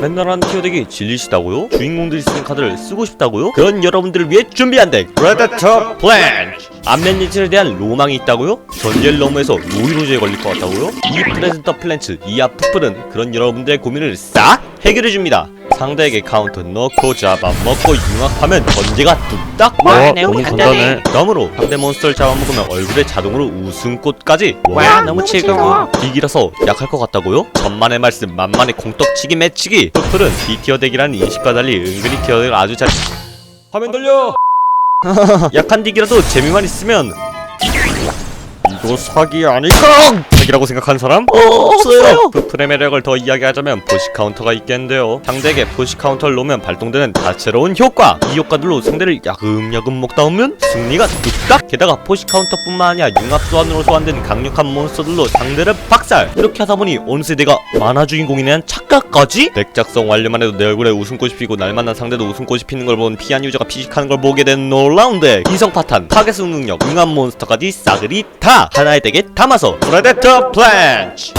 맨날 하는 티어덱이 질리시다고요? 주인공들이 쓰는 카드를 쓰고 싶다고요? 그런 여러분들을 위해 준비한 덱 플랜치 안면 예측에 대한 로망이 있다고요? 전제를 너무해서 노이로즈에 걸릴 것 같다고요? 이 프레데터 플랜츠 이아 푸플은 그런 여러분들의 고민을 싹 해결해줍니다 상대에게 카운터 넣고 잡아먹고 융합하면 전제가 뚝딱 와, 어, 너무 간단해. 다음으로 상대 몬스터를 잡아먹으면 얼굴에 자동으로 웃음꽃까지. 와 너무 즐거워. 딜이라서 약할 것 같다고요? 천만의 말씀 만만의 공떡치기 매치기. 푸플은 B티어 덱이라는 인식과 달리 은근히 티어 덱을 아주 잘 화면 돌려! 약한 딜이라도 재미만 있으면 이거 사기 아닐까? 사기라고 생각하는 사람? 어, 없어요. 푸플의 매력을 더 이야기하자면 보시 카운터가 있겠는데요. 상대에게 보시 카운터를 놓으면 발동되는 다채로운 효과. 이 효과들로 상대를 야금야금 먹다 오면 승리가 뚝딱! 게다가 포시 카운터뿐만 아니라 융합 소환으로 소환된 강력한 몬스터들로 상대를 박살! 이렇게 하다 보니 어느 세대가 만화 주인공에 대한 착각까지? 덱 작성 완료만 해도 내 얼굴에 웃음꽃이 피고 날 만난 상대도 웃음꽃이 피는 걸 본 피한 유저가 피식하는 걸 보게 된 놀라운 덱 이성 파탄 타겟 능력 융합 몬스터까지 싸그리 다 하나의 덱에 담아서 프레데터 플랜치